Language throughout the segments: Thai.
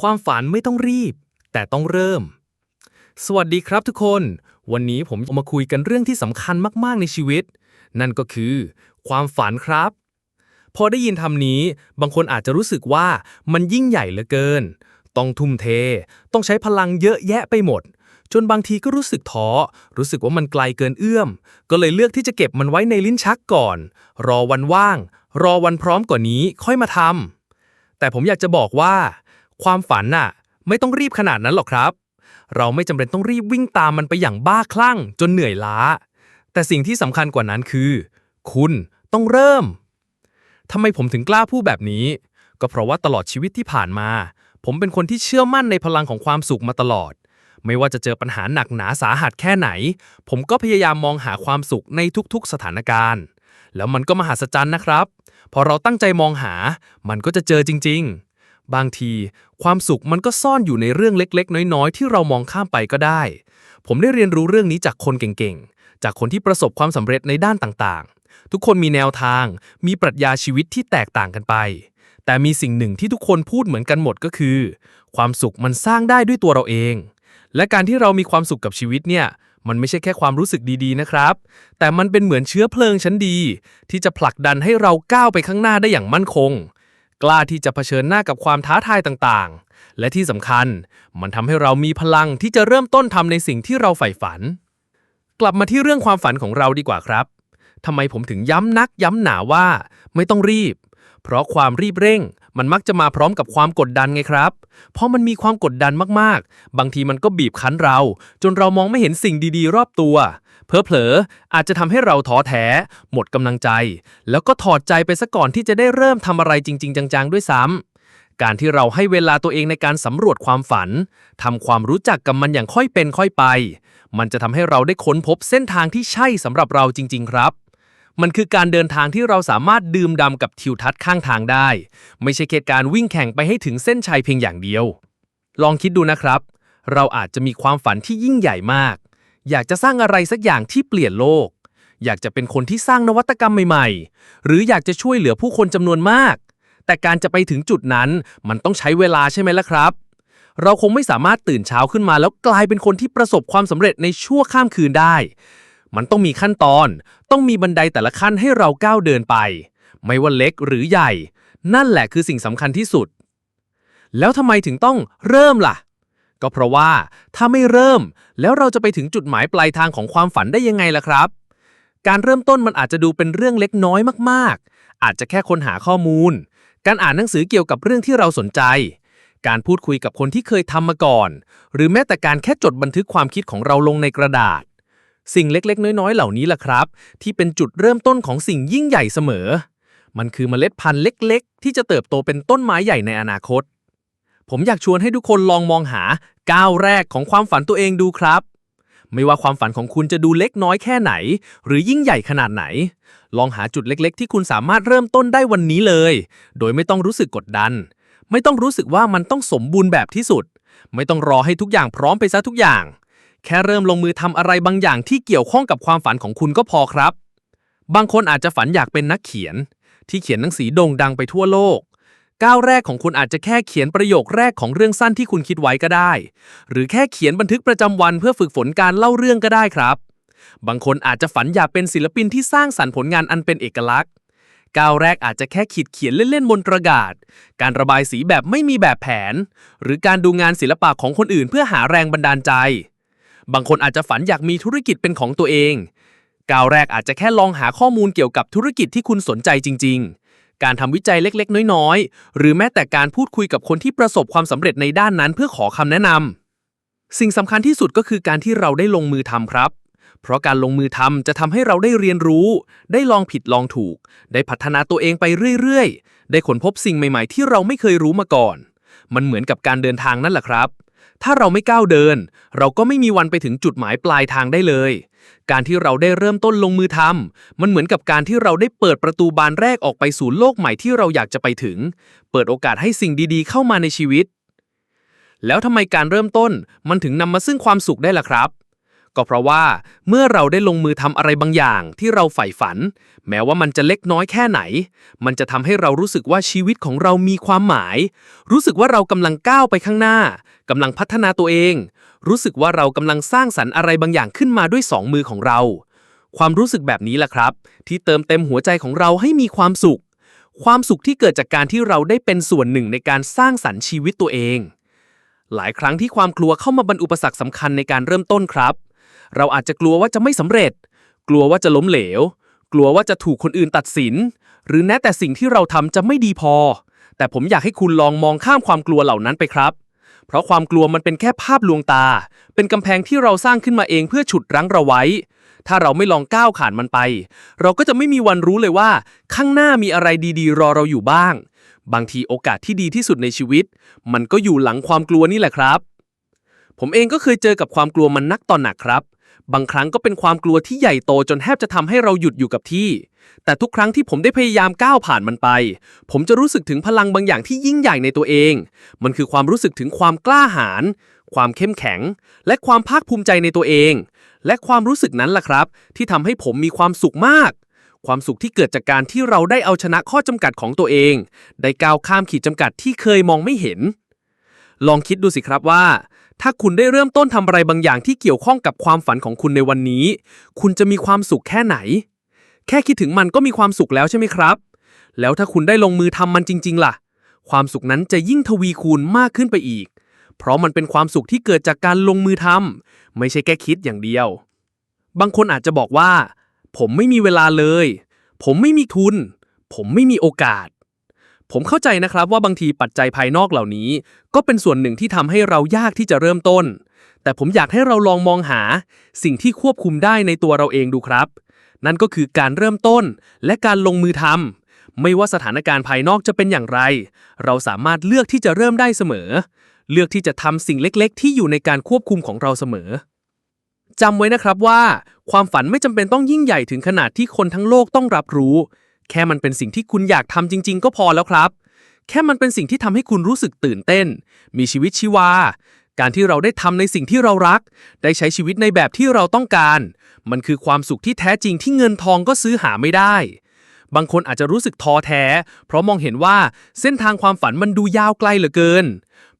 ความฝันไม่ต้องรีบ แต่ต้องเริ่ม สวัสดีครับทุกคน วันนี้ผมจะมาคุยกันเรื่องที่สำคัญมากๆในชีวิต นั่นก็คือ ความฝันครับ พอได้ยินคำนี้ บางคนอาจจะรู้สึกว่ามันยิ่งใหญ่เหลือเกิน ต้องทุ่มเท ต้องใช้พลังเยอะแยะไปหมด จนบางทีก็รู้สึกท้อ รู้สึกว่ามันไกลเกินเอื้อม ก็เลยเลือกที่จะเก็บมันไว้ในลิ้นชักก่อน รอวันว่าง รอวันพร้อมกว่านี้ค่อยมาทำแต่ผมอยากจะบอกว่า ความฝันน่ะ ไม่ต้องรีบขนาดนั้นหรอกครับ เราไม่จำเป็นต้องรีบวิ่งตามมันไปอย่างบ้าคลั่ง จนเหนื่อยล้า แต่สิ่งที่สำคัญกว่านั้นคือ คุณต้องเริ่มทำไมผมถึงกล้าพูดแบบนี้ ก็เพราะว่าตลอดชีวิตที่ผ่านมา ผมเป็นคนที่เชื่อมั่นในพลังของความสุขมาตลอด ไม่ว่าจะเจอปัญหาหนักหนาสาหัสแค่ไหน ผมก็พยายามมองหาความสุขในทุกๆ สถานการณ์ แล้วมันก็มหัศจรรย์นะครับ พอเราตั้งใจมองหา มันก็จะเจอจริง ๆ บางที ความสุขมันก็ซ่อนอยู่ในเรื่องเล็ก ๆ น้อย ๆ ที่เรามองข้ามไปก็ได้ ผมได้เรียนรู้เรื่องนี้จากคนเก่งๆ จากคนที่ประสบความสำเร็จในด้านต่างๆ ทุกคนมีแนวทาง มีปรัชญาชีวิตที่แตกต่างกันไป แต่มีสิ่งหนึ่งที่ทุกคนพูดเหมือนกันหมดก็คือ ความสุขมันสร้างได้ด้วยตัวเราเอง และการที่เรามีความสุขกับชีวิตเนี่ยมันไม่ใช่แค่ความรู้สึกดีๆ นะครับ แต่มันเป็นเหมือนเชื้อเพลิงชั้นดี ที่จะผลักดันให้เราก้าวไปข้างหน้าได้อย่างมั่นคง กล้าที่จะเผชิญหน้ากับความท้าทายต่างๆ และที่สำคัญ มันทำให้เรามีพลังที่จะเริ่มต้นทำในสิ่งที่เราใฝ่ฝัน กลับมาที่เรื่องความฝันของเราดีกว่าครับทำไมผมถึงย้ำนักย้ำหนาว่า ไม่ต้องรีบ เพราะความรีบเร่ง มันมักจะมาพร้อมกับความกดดันไงครับ เพราะมันมีความกดดันมากๆ บางทีมันก็บีบคั้นเรา จนเรามองไม่เห็นสิ่งดีๆ รอบตัว เพอเพลอๆอาจจะทำให้เราท้อแท้ หมดกำลังใจ แล้วก็ถอดใจไปซะก่อนที่จะได้เริ่มทำอะไรจริง ๆ จัง ๆ ด้วยซ้ำการที่เราให้เวลาตัวเองในการสำรวจความฝันทำความรู้จักกับมันอย่างค่อยเป็นค่อยไป มันจะทำให้เราได้ค้นพบเส้นทางที่ใช่สำหรับเราจริง ๆ ครับมันคือการเดินทางที่เราสามารถดื่มดำกับทิวทัศน์ข้างทางได้ ไม่ใช่แค่การวิ่งแข่งไปให้ถึงเส้นชัยเพียงอย่างเดียว ลองคิดดูนะครับ เราอาจจะมีความฝันที่ยิ่งใหญ่มาก อยากจะสร้างอะไรสักอย่างที่เปลี่ยนโลก อยากจะเป็นคนที่สร้างนวัตกรรมใหม่ๆ หรืออยากจะช่วยเหลือผู้คนจำนวนมาก แต่การจะไปถึงจุดนั้นมันต้องใช้เวลาใช่ไหมล่ะครับ เราคงไม่สามารถตื่นเช้าขึ้นมาแล้วกลายเป็นคนที่ประสบความสำเร็จในชั่วข้ามคืนได้ มันต้องมีขั้นตอน ต้องมีบันไดแต่ละขั้นให้เราก้าวเดินไป ไม่ว่าเล็กหรือใหญ่ นั่นแหละคือสิ่งสำคัญที่สุด แล้วทำไมถึงต้องเริ่มล่ะ ก็เพราะว่าถ้าไม่เริ่ม แล้วเราจะไปถึงจุดหมายปลายทางของความฝันได้ยังไงล่ะครับ การเริ่มต้นมันอาจจะดูเป็นเรื่องเล็กน้อยมากๆ อาจจะแค่ค้นหาข้อมูล การอ่านหนังสือเกี่ยวกับเรื่องที่เราสนใจ การพูดคุยกับคนที่เคยทำมาก่อน หรือแม้แต่การแค่จดบันทึกความคิดของเราลงในกระดาษ สิ่งเล็กๆ น้อยๆ เหล่านี้ล่ะครับ ที่เป็นจุดเริ่มต้นของสิ่งยิ่งใหญ่เสมอ มันคือเมล็ดพันธุ์เล็ก ๆ ที่จะเติบโตเป็นต้นไม้ใหญ่ในอนาคต ผมอยากชวนให้ทุกคนลองมองหาก้าวแรกของความฝันตัวเองดูครับ ไม่ว่าความฝันของคุณจะดูเล็กน้อยแค่ไหน หรือยิ่งใหญ่ขนาดไหน ลองหาจุดเล็กๆ ที่คุณสามารถเริ่มต้นได้วันนี้เลย โดยไม่ต้องรู้สึกกดดัน ไม่ต้องรู้สึกว่ามันต้องสมบูรณ์แบบที่สุด ไม่ต้องรอให้ทุกอย่างพร้อมไปซะทุกอย่าง แค่เริ่มลงมือทำอะไรบางอย่างที่เกี่ยวข้องกับความฝันของคุณก็พอครับ บางคนอาจจะฝันอยากเป็นนักเขียน ที่เขียนหนังสือโด่งดังไปทั่วโลก ก้าวแรกของคุณอาจจะแค่เขียนประโยคแรกของเรื่องสั้นที่คุณคิดไว้ก็ได้ หรือแค่เขียนบันทึกประจำวันเพื่อฝึกฝนการเล่าเรื่องก็ได้ครับ บางคนอาจจะฝันอยากเป็นศิลปินที่สร้างสรรค์ผลงานอันเป็นเอกลักษณ์ ก้าวแรกอาจจะแค่ขีดเขียนเล่นๆบนกระดาษ การระบายสีแบบไม่มีแบบแผน หรือการดูงานศิลปะของคนอื่นเพื่อหาแรงบันดาลใจ บางคนอาจจะฝันอยากมีธุรกิจเป็นของตัวเองก้าวแรกอาจจะแค่ลองหาข้อมูลเกี่ยวกับธุรกิจที่คุณสนใจจริง ๆ การทำวิจัยเล็กๆ น้อยๆ หรือแม้แต่การพูดคุยกับคนที่ประสบความสำเร็จในด้านนั้นเพื่อขอคำแนะนำสิ่งสำคัญที่สุดก็คือการที่เราได้ลงมือทำครับ เพราะการลงมือทำจะทำให้เราได้เรียนรู้ ได้ลองผิดลองถูก ได้พัฒนาตัวเองไปเรื่อยๆ ได้ค้นพบสิ่งใหม่ๆ ที่เราไม่เคยรู้มาก่อน มันเหมือนกับการเดินทางนั่นแหละครับ ถ้าเราไม่ก้าวเดิน เราก็ไม่มีวันไปถึงจุดหมายปลายทางได้เลย การที่เราได้เริ่มต้นลงมือทำมันเหมือนกับการที่เราได้เปิดประตูบานแรกออกไปสู่โลกใหม่ที่เราอยากจะไปถึง เปิดโอกาสให้สิ่งดีๆ เข้ามาในชีวิต แล้วทำไมการเริ่มต้นมันถึงนำมาซึ่งความสุขได้ล่ะครับ ก็เพราะว่าเมื่อเราได้ลงมือทำอะไรบางอย่างที่เราใฝ่ฝัน แม้ว่ามันจะเล็กน้อยแค่ไหน มันจะทำให้เรารู้สึกว่าชีวิตของเรามีความหมาย รู้สึกว่าเรากำลังก้าวไปข้างหน้ากำลังพัฒนาตัวเอง รู้สึกว่าเรากำลังสร้างสรรค์อะไรบางอย่างขึ้นมาด้วยสองมือของเรา ความรู้สึกแบบนี้แหละครับ ที่เติมเต็มหัวใจของเราให้มีความสุข ความสุขที่เกิดจากการที่เราได้เป็นส่วนหนึ่งในการสร้างสรรค์ชีวิตตัวเองหลายครั้งที่ความกลัวเข้ามาบรรอุปสรรคสำคัญในการเริ่มต้นครับ เราอาจจะกลัวว่าจะไม่สำเร็จ กลัวว่าจะล้มเหลว กลัวว่าจะถูกคนอื่นตัดสิน หรือแม้แต่สิ่งที่เราทำจะไม่ดีพอ แต่ผมอยากให้คุณลองมองข้ามความกลัวเหล่านั้นไปครับ เพราะความกลัวมันเป็นแค่ภาพลวงตา เป็นกำแพงที่เราสร้างขึ้นมาเองเพื่อฉุดรั้งเราไว้ ถ้าเราไม่ลองก้าวผ่านมันไป เราก็จะไม่มีวันรู้เลยว่า ข้างหน้ามีอะไรดีๆ รอเราอยู่บ้าง บางทีโอกาสที่ดีที่สุดในชีวิต มันก็อยู่หลังความกลัวนี่แหละครับผมเองก็เคยเจอกับความกลัวมันนักต่อนหนักครับ บางครั้งก็เป็นความกลัวที่ใหญ่โตจนแทบจะทำให้เราหยุดอยู่กับที่ แต่ทุกครั้งที่ผมได้พยายามก้าวผ่านมันไป ผมจะรู้สึกถึงพลังบางอย่างที่ยิ่งใหญ่ในตัวเอง มันคือความรู้สึกถึงความกล้าหาญ ความเข้มแข็ง และความภาคภูมิใจในตัวเอง และความรู้สึกนั้นล่ะครับ ที่ทำให้ผมมีความสุขมาก ความสุขที่เกิดจากการที่เราได้เอาชนะข้อจำกัดของตัวเอง ได้ก้าวข้ามขีดจำกัดที่เคยมองไม่เห็น ลองคิดดูสิครับว่า ถ้าคุณได้เริ่มต้นทำอะไรบางอย่างที่เกี่ยวข้องกับความฝันของคุณในวันนี้ คุณจะมีความสุขแค่ไหน แค่คิดถึงมันก็มีความสุขแล้วใช่ไหมครับ แล้วถ้าคุณได้ลงมือทำมันจริง ๆ ล่ะ ความสุขนั้นจะยิ่งทวีคูณมากขึ้นไปอีก เพราะมันเป็นความสุขที่เกิดจากการลงมือทำไม่ใช่แค่คิดอย่างเดียว บางคนอาจจะบอกว่า ผมไม่มีเวลาเลย ผมไม่มีทุน ผมไม่มีโอกาส ผมเข้าใจนะครับว่าบางทีปัจจัยภายนอกเหล่านี้ ก็เป็นส่วนหนึ่งที่ทำให้เรายากที่จะเริ่มต้น แต่ผมอยากให้เราลองมองหา สิ่งที่ควบคุมได้ในตัวเราเองดูครับ นั่นก็คือการเริ่มต้นและการลงมือทำไม่ว่าสถานการณ์ภายนอกจะเป็นอย่างไร เราสามารถเลือกที่จะเริ่มได้เสมอ เลือกที่จะทำสิ่งเล็ก ๆ ที่อยู่ในการควบคุมของเราเสมอจำไว้นะครับว่า ความฝันไม่จำเป็นต้องยิ่งใหญ่ถึงขนาดที่คนทั้งโลกต้องรับรู้ แค่มันเป็นสิ่งที่คุณอยากทำจริง ๆ ก็พอแล้วครับ แค่มันเป็นสิ่งที่ทำให้คุณรู้สึกตื่นเต้น มีชีวิตชีวา การที่เราได้ทำในสิ่งที่เรารัก ได้ใช้ชีวิตในแบบที่เราต้องการ มันคือความสุขที่แท้จริงที่เงินทองก็ซื้อหาไม่ได้ บางคนอาจจะรู้สึกท้อแท้ เพราะมองเห็นว่าเส้นทางความฝันมันดูยาวไกลเหลือเกิน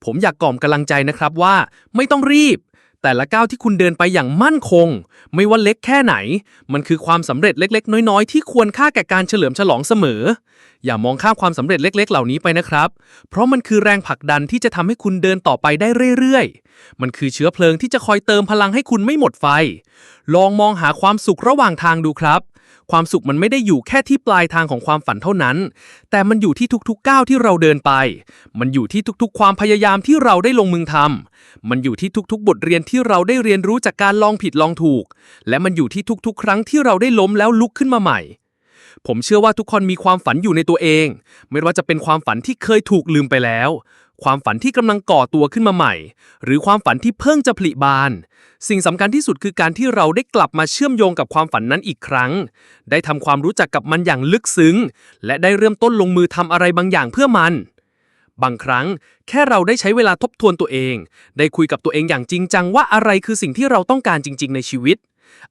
ผมอยากกล่อมกำลังใจนะครับว่า ไม่ต้องรีบ แต่ละก้าวที่คุณเดินไปอย่างมั่นคง ไม่ว่าเล็กแค่ไหน มันคือความสำเร็จเล็ก ๆ น้อย ๆ ที่ควรค่าแก่การเฉลิมฉลองเสมอ อย่ามองข้ามความสำเร็จเล็ก ๆ เหล่านี้ไปนะครับ เพราะมันคือแรงผลักดันที่จะทำให้คุณเดินต่อไปได้เรื่อย ๆ มันคือเชื้อเพลิงที่จะคอยเติมพลังให้คุณไม่หมดไฟ ลองมองหาความสุขระหว่างทางดูครับ ความสุขมันไม่ได้อยู่แค่ที่ปลายทางของความฝันเท่านั้น แต่มันอยู่ที่ทุกๆก้าวที่เราเดินไป มันอยู่ที่ทุกๆ ความพยายามที่เราได้ลงมือทำมันอยู่ที่ทุกๆ บทเรียนที่เราได้เรียนรู้จากการลองผิดลองถูก และมันอยู่ที่ทุกๆ ครั้งที่เราได้ล้มแล้วลุกขึ้นมาใหม่ผมเชื่อว่าทุกคนมีความฝันอยู่ในตัวเอง ไม่ว่าจะเป็นความฝันที่เคยถูกลืมไปแล้ว ความฝันที่กำลังก่อตัวขึ้นมาใหม่ หรือความฝันที่เพิ่งจะผลิบาน สิ่งสำคัญที่สุดคือการที่เราได้กลับมาเชื่อมโยงกับความฝันนั้นอีกครั้ง ได้ทำความรู้จักกับมันอย่างลึกซึ้ง และได้เริ่มต้นลงมือทำอะไรบางอย่างเพื่อมัน บางครั้ง แค่เราได้ใช้เวลาทบทวนตัวเอง ได้คุยกับตัวเองอย่างจริงจังว่าอะไรคือสิ่งที่เราต้องการจริง ๆ ในชีวิต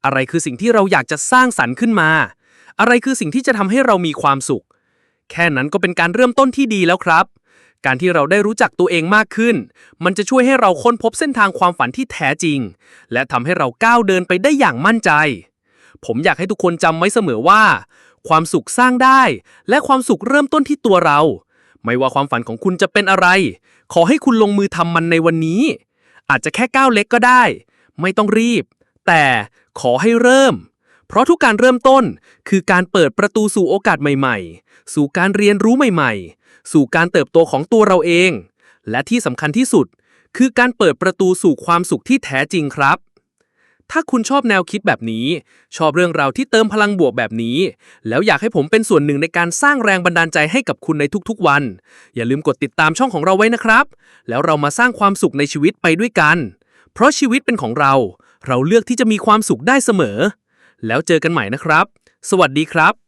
อะไรคือสิ่งที่เราอยากจะสร้างสรรค์ขึ้นมา อะไรคือสิ่งที่จะทำให้เรามีความสุข แค่นั้นก็เป็นการเริ่มต้นที่ดีแล้วครับ การที่เราได้รู้จักตัวเองมากขึ้น มันจะช่วยให้เราค้นพบเส้นทางความฝันที่แท้จริง และทำให้เราก้าวเดินไปได้อย่างมั่นใจ ผมอยากให้ทุกคนจำไว้เสมอว่า ความสุขสร้างได้ และความสุขเริ่มต้นที่ตัวเรา ไม่ว่าความฝันของคุณจะเป็นอะไร ขอให้คุณลงมือทำมันในวันนี้ อาจจะแค่ก้าวเล็กก็ได้ ไม่ต้องรีบ แต่ขอให้เริ่ม เพราะทุกการเริ่มต้นคือการเปิดประตูสู่โอกาสใหม่ ๆ สู่การเรียนรู้ใหม่ ๆ สู่การเติบโตของตัวเราเอง และที่สำคัญที่สุด คือการเปิดประตูสู่ความสุขที่แท้จริงครับ ถ้าคุณชอบแนวคิดแบบนี้ ชอบเรื่องราวที่เติมพลังบวกแบบนี้ แล้วอยากให้ผมเป็นส่วนหนึ่งในการสร้างแรงบันดาลใจให้กับคุณในทุกๆวัน อย่าลืมกดติดตามช่องของเราไว้นะครับ แล้วเรามาสร้างความสุขในชีวิตไปด้วยกัน เพราะชีวิตเป็นของเรา เราเลือกที่จะมีความสุขได้เสมอ แล้วเจอกันใหม่นะครับ สวัสดีครับ